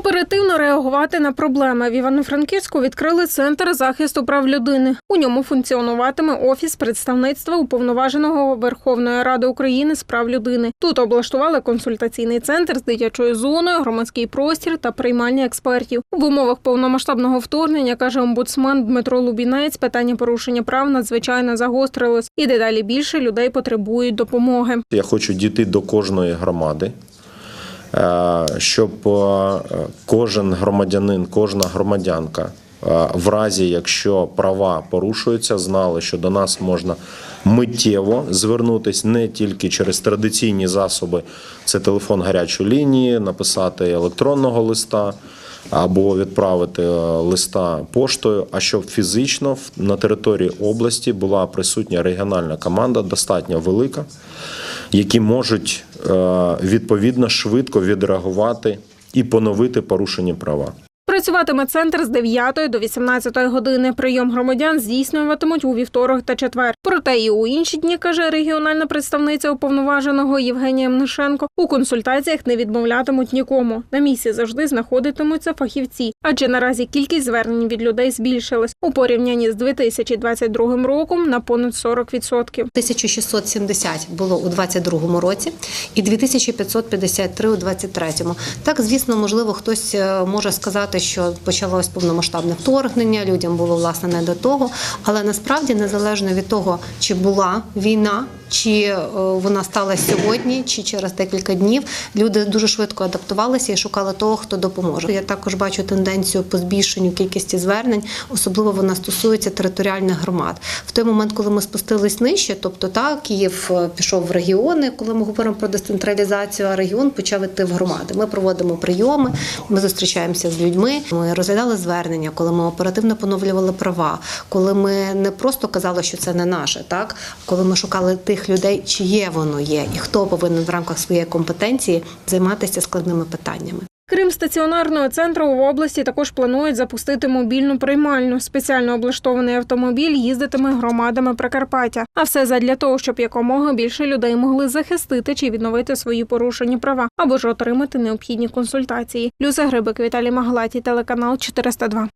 Оперативно реагувати на проблеми в Івано-Франківську відкрили центр захисту прав людини. У ньому функціонуватиме офіс представництва уповноваженого Верховної Ради України з прав людини. Тут облаштували консультаційний центр з дитячою зоною, громадський простір та приймальні експертів. В умовах повномасштабного вторгнення каже омбудсмен Дмитро Лубінець. Питання порушення прав надзвичайно загострилось, і дедалі більше людей потребують допомоги. Я хочу дійти до кожної громади, щоб е, кожен громадянин, кожна громадянка, е, в разі якщо права порушуються, знали, що до нас можна миттєво звернутися не тільки через традиційні засоби, це телефон гарячої лінії, написати електронного листа. Або відправити е, листа поштою, а щоб фізично на території області була присутня регіональна команда, достатньо велика, які можуть е, відповідно швидко відреагувати і поновити порушені права. Працюватиме центр з 9 до 18 години. Прийом громадян здійснюватимуть у вівторок та четвер. Проте і у інші дні, каже регіональна представниця уповноваженого Євгенія Мнишенко, у консультаціях не відмовлятимуть нікому. На місці завжди знаходитимуться фахівці, адже наразі кількість звернень від людей збільшилась у порівнянні з 2022 роком на понад 40%. 1670 було у 22-му році і 2553 у 23-му. Так, звісно, можливо, хтось е, може сказати, що почалось повномасштабне вторгнення, людям було власне не до того. Але насправді, незалежно від того, чи була війна, чи е, вона сталася сьогодні, чи через декілька днів, люди дуже швидко адаптувалися і шукали того, хто допоможе. Я також бачу тенденцію по збільшенню кількості звернень, особливо вона стосується територіальних громад. В той момент, коли ми спустились нижче, тобто так, Київ е, пішов в регіони, коли ми говоримо про децентралізацію, а регіон почав іти в громади. Ми проводимо прийоми, ми зустрічаємося з людьми. Ми розглядали звернення, коли ми оперативно поновлювали права, коли ми не просто казали, що це не наше, так коли ми шукали тих людей, чиє воно є, і хто повинен в рамках своєї компетенції займатися складними питаннями. Крім стаціонарного центру, в області також планують запустити мобільну приймальню. Спеціально облаштований автомобіль їздитиме громадами Прикарпаття. А все задля того, щоб якомога більше людей могли захистити чи відновити свої порушені права або ж отримати необхідні консультації. Люся Грибик, Віталій Маглаті, телеканал 402.